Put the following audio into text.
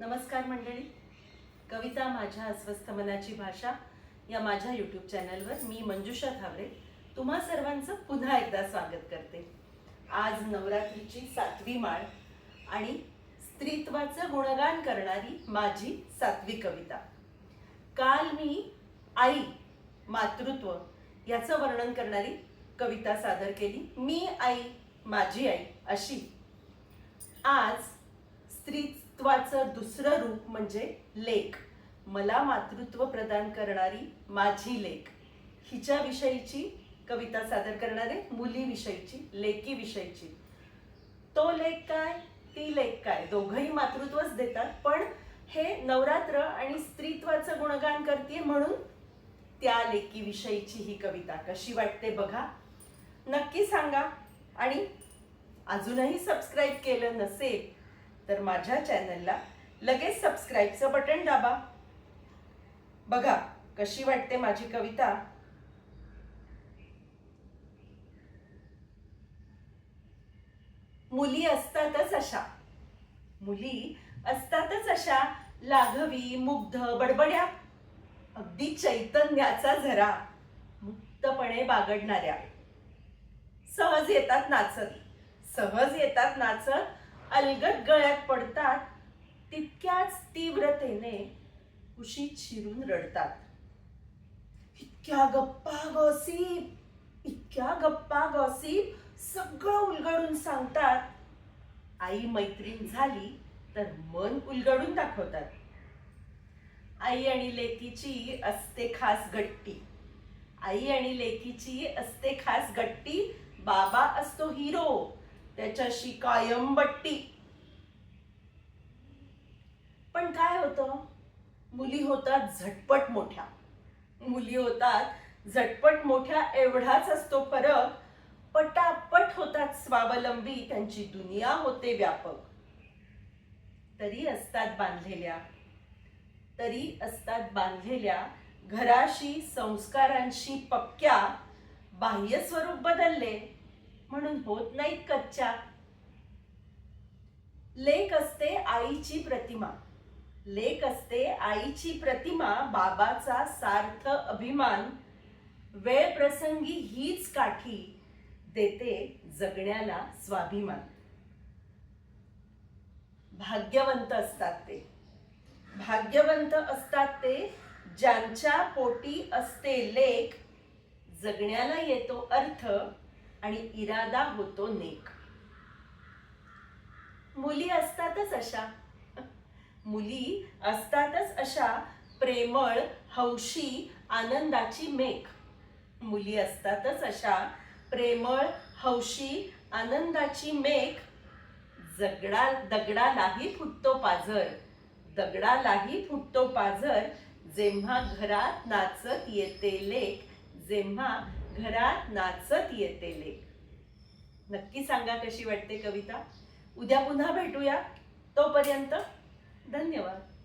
नमस्कार मंडळी. कविता माझ्या अस्वस्थ मनाची भाषा या माझ्या यूट्यूब चॅनलवर मी मंजुषा थावरे तुम्हा सर्वांचं पुन्हा एकदा स्वागत करते. आज नवरात्रीची सातवी माळ आणि स्त्रीत्वाचं गुणगान करणारी माझी सातवी कविता. काल मी आई मातृत्व याचं वर्णन करणारी कविता सादर केली. मी आई माझी आई अशी. आज स्त्री मातृत्वाचं दुसरं रूप म्हणजे लेख. मला मातृत्व प्रदान करणारी माझी लेख. हिच्याविषयीची कविता सादर करणारे मुलीविषयीची लेकीविषयीची तो लेख काय? ती लेख काय? दोघंही मातृत्वच देतात पण हे नवरात्र आणि स्त्रीत्वाचं गुणगान करते म्हणून त्या लेकीविषयीची ही कविता कशी वाटते बघा. नक्की सांगा. आणि अजूनही सबस्क्राईब केलं नसेल तर माझ्या चॅनलला लगेच सबस्क्राईबचं बटन दाबा. बघा कशी वाटते माझी कविता. मुली असतातच अशा. मुली असतातच अशा लाघवी मुग्ध बडबड्या. अगदी चैतन्याचा झरा मुक्तपणे बागडणाऱ्या. सहज येतात नाचत सहज येतात नाचत अलगद गळ्यात पडतात तितक्याच तीव्रतेने कुशीत शिरून रडतात. इतक्या गप्पा गॉसिप इतक्या गप्पा गॉसिप सगळं उलगडून सांगतात. आई मैत्रीण झाली तर मन उलगडून दाखवतात. आई आणि लेकीची असते खास गट्टी. आई आणि लेकीची असते खास गट्टी बाबा असतो हिरो त्याच्याशी कायम बट्टी. पण काय होतं? मुली होतात झटपट मोठ्या. मुली होतात झटपट मोठ्या एवढाच असतो फरक. पटापट होतात स्वावलंबी त्यांची दुनिया होते व्यापक. तरी असतात बांधलेल्या. तरी असतात बांधलेल्या घराशी संस्कारांशी पक्क्या बाह्य स्वरूप बदलले. म्हणून होत नाहीत कच्च्या लेख असते आईची प्रतिमा. लेख असते आईची प्रतिमा बाबाचा सार्थ अभिमान. वेळ प्रसंगी हीच काठी देते जगण्याला स्वाभिमान. भाग्यवंत असतात ते. भाग्यवंत असतात ते ज्यांच्या पोटी असते लेख. जगण्याला येतो अर्थ आणि इरादा होतो नेक. मुली असतातच अशा. मुली असतातच अशा प्रेमळ हौशी आनंदाची मेक. मुली असतातच अशा प्रेमळ हौशी आनंदाची मेघ जगडा दगडालाही फुटतो पाझर. दगडालाही फुटतो पाझर. जेव्हा घरात नाचत येते लेख जेव्हा घरात नाचत येते लेख. नक्की सांगा कशी वाटते कविता? उद्या पुन्हा भेटूया. तोपर्यंत धन्यवाद.